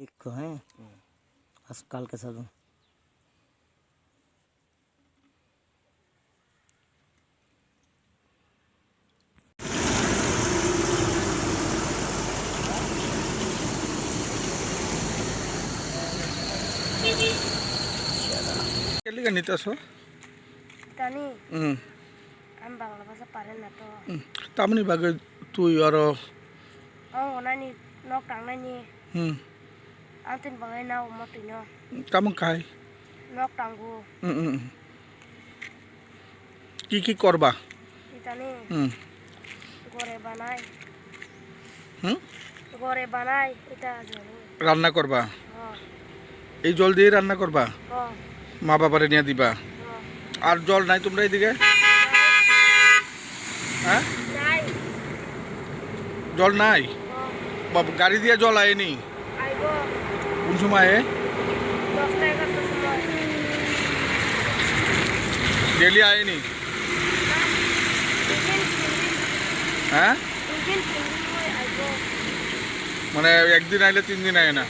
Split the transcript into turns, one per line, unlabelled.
एक को है आज काल के साथ
কেলিকা নিতেছো
জানি
হুম
আমি বাংলা ভাষা পারেন না তো
তামনি বাগে তুই আর
ang unani nok tang na ni
হুম
ang tin na
কেমন খাই
nok
হুম হুম কি কি করবা হুম হুম রান্না এই জল দিয়ে রান্না করবা মা বাবারে নিয়ে দিবা আর জল নাই তোমরা এইদিকে হ্যাঁ জল নাই গাড়ি দিয়ে জল আয়নি चमचुम
आहे.
गेली
आहे नी. हां? मला
एक दिन आले तीन दिन आहे ना.